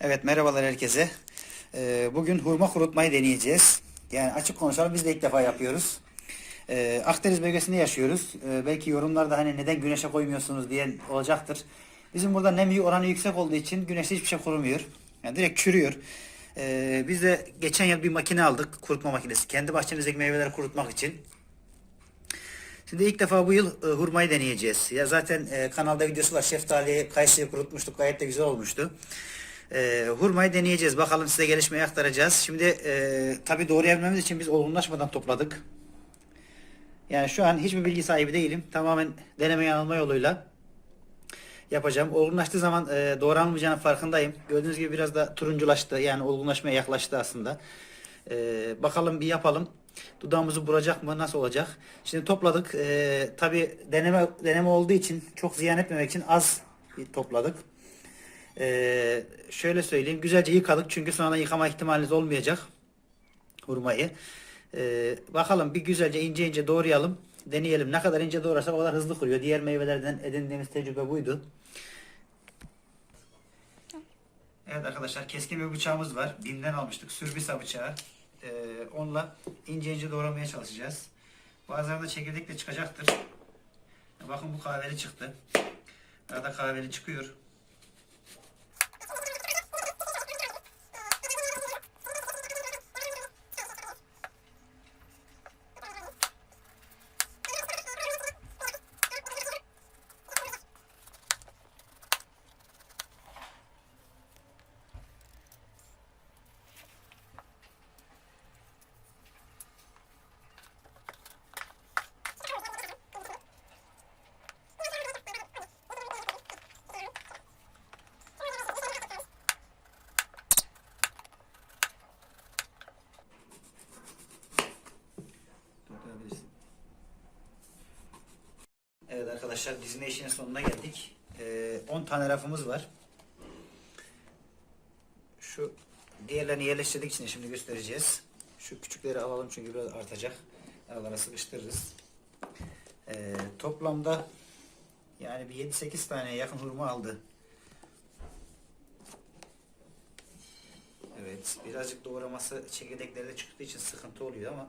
Evet merhabalar herkese. Ee, bugün hurma kurutmayı deneyeceğiz. Yani açık konuşalım biz de ilk defa yapıyoruz. Ee, Akdeniz bölgesinde yaşıyoruz. Ee, belki yorumlarda hani neden güneşe koymuyorsunuz diyen olacaktır. Bizim burada nem oranı yüksek olduğu için güneşte hiçbir şey kurumuyor. Yani direkt çürüyor. Ee, biz de geçen yıl bir makine aldık. Kurutma makinesi. Kendi bahçemizdeki meyveleri kurutmak için. Şimdi ilk defa bu yıl e, hurmayı deneyeceğiz. Ya zaten e, kanalda videosu var. Şeftali, kayısıyı kurutmuştuk. Gayet de güzel olmuştu. E, hurmayı deneyeceğiz. Bakalım size gelişmeyi aktaracağız. Şimdi e, tabi doğrayabilmemiz için biz olgunlaşmadan topladık. Yani şu an hiçbir bilgi sahibi değilim. Tamamen deneme yanılma yoluyla yapacağım. Olgunlaştığı zaman e, doğranmayacağının farkındayım. Gördüğünüz gibi biraz da turunculaştı. Yani olgunlaşmaya yaklaştı aslında. E, bakalım bir yapalım. Dudağımızı vuracak mı? Nasıl olacak? Şimdi topladık. E, Tabi deneme deneme olduğu için çok ziyan etmemek için az topladık. E, şöyle söyleyeyim. Güzelce yıkadık. Çünkü sonradan yıkama ihtimaliniz olmayacak. Hurmayı. E, bakalım bir güzelce ince ince doğrayalım. Deneyelim. Ne kadar ince doğrarsak o kadar hızlı kuruyor. Diğer meyvelerden edindiğimiz tecrübe buydu. Evet arkadaşlar keskin bir bıçağımız var. Bim'den almıştık. Sürbisa bıçağı. Ee, onunla ince ince doğramaya çalışacağız. Bazılarında çekirdek de çıkacaktır. Bakın bu kahveli çıktı. Arada kahveli çıkıyor. Arkadaşlar dizme işinin sonuna geldik. Ee, 10 tane rafımız var. Şu diğerlerini yerleştirdik içine şimdi göstereceğiz. Şu küçükleri alalım çünkü biraz artacak. Aralara sıkıştırırız. Ee, toplamda yani bir 7-8 tane yakın hurma aldı. Evet birazcık doğraması çekirdekleri de çıktığı için sıkıntı oluyor ama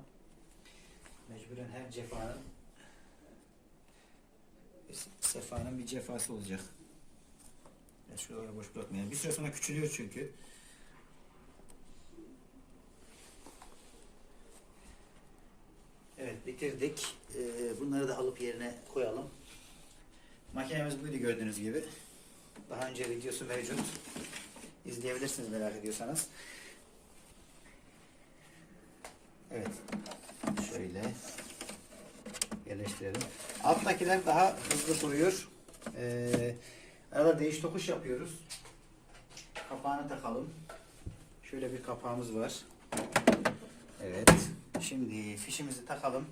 mecburen her cefanın sefanın bir cefası olacak. Ya şuraları boş bırakmayalım. Bir süre sonra küçülüyor çünkü. Evet bitirdik. Ee, bunları da alıp yerine koyalım. Makinemiz buydu gördüğünüz gibi. Daha önce videosu mevcut. İzleyebilirsiniz merak ediyorsanız. Evet. Şöyle yerleştirelim. Alttakiler daha hızlı kuruyor. Ee, arada değiş tokuş yapıyoruz. Kapağını takalım. Şöyle bir kapağımız var. Evet. Şimdi fişimizi takalım.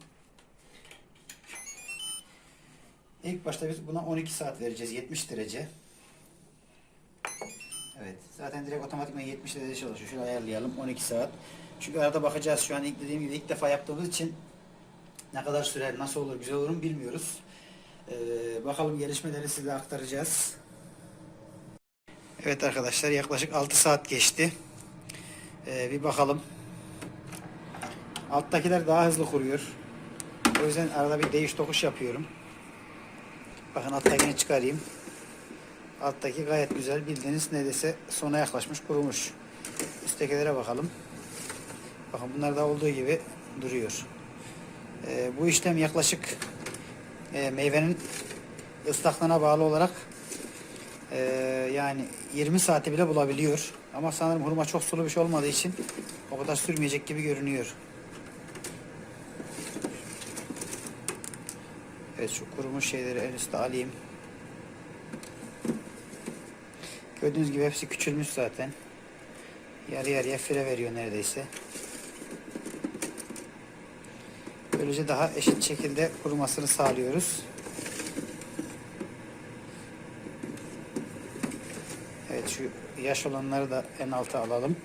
İlk başta biz buna 12 saat vereceğiz. 70 derece. Evet. Zaten direkt otomatikman 70 derece çalışıyor. Şöyle ayarlayalım. 12 saat. Çünkü arada bakacağız. Şu an ilk dediğim gibi ilk defa yaptığımız için ne kadar sürer, nasıl olur, güzel olur mu bilmiyoruz. Ee, bakalım gelişmeleri size aktaracağız. Evet arkadaşlar yaklaşık 6 saat geçti. Ee, bir bakalım. Alttakiler daha hızlı kuruyor. O yüzden arada bir değiş tokuş yapıyorum. Bakın alttakini çıkarayım. Alttaki gayet güzel bildiğiniz neredeyse sona yaklaşmış kurumuş. Üsttekilere bakalım. Bakın bunlar da olduğu gibi duruyor. Ee, bu işlem yaklaşık e, meyvenin ıslaklığına bağlı olarak e, yani 20 saati bile bulabiliyor. Ama sanırım hurma çok sulu bir şey olmadığı için o kadar sürmeyecek gibi görünüyor. Evet şu kurumuş şeyleri en üstte alayım. Gördüğünüz gibi hepsi küçülmüş zaten. Yarı yarıya fire veriyor neredeyse. Böylece daha eşit şekilde kurumasını sağlıyoruz. Evet şu yaş olanları da en alta alalım.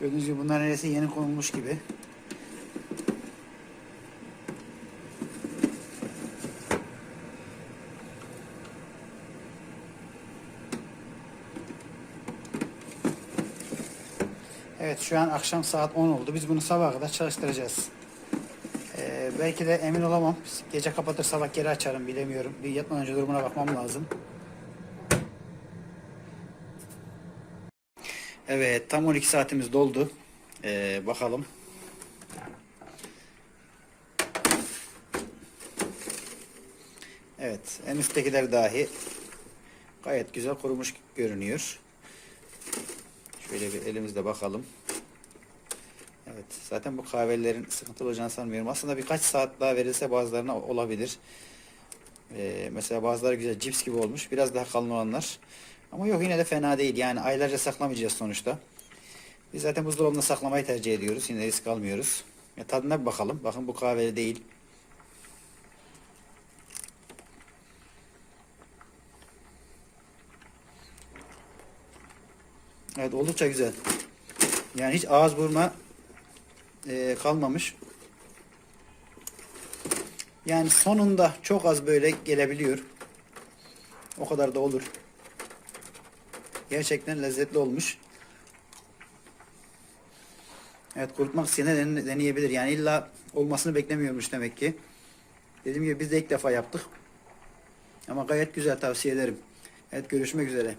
Gördüğünüz gibi bunlar neredeyse yeni konulmuş gibi. Evet şu an akşam saat 10 oldu. Biz bunu sabaha kadar çalıştıracağız. Belki de emin olamam. Gece kapatır sabah geri açarım bilemiyorum. Bir yatmadan önce durumuna bakmam lazım. Evet tam 12 saatimiz doldu. Ee, bakalım. Evet en üsttekiler dahi gayet güzel kurumuş görünüyor. Şöyle bir elimizde bakalım. Evet zaten bu kahvelerin sıkıntılı olacağını sanmıyorum. Aslında birkaç saat daha verilse bazılarına olabilir. Ee, mesela bazıları güzel cips gibi olmuş. Biraz daha kalın olanlar. Ama yok yine de fena değil. Yani aylarca saklamayacağız sonuçta. Biz zaten buzdolabında saklamayı tercih ediyoruz. Yine risk almıyoruz. Ya tadına bir bakalım. Bakın bu kahveli değil. Evet oldukça güzel. Yani hiç ağız vurma e, kalmamış. Yani sonunda çok az böyle gelebiliyor. O kadar da olur. Gerçekten lezzetli olmuş. Evet kurutmak dene- deneyebilir. Yani illa olmasını beklemiyormuş demek ki. Dediğim gibi biz de ilk defa yaptık. Ama gayet güzel tavsiye ederim. Evet görüşmek üzere.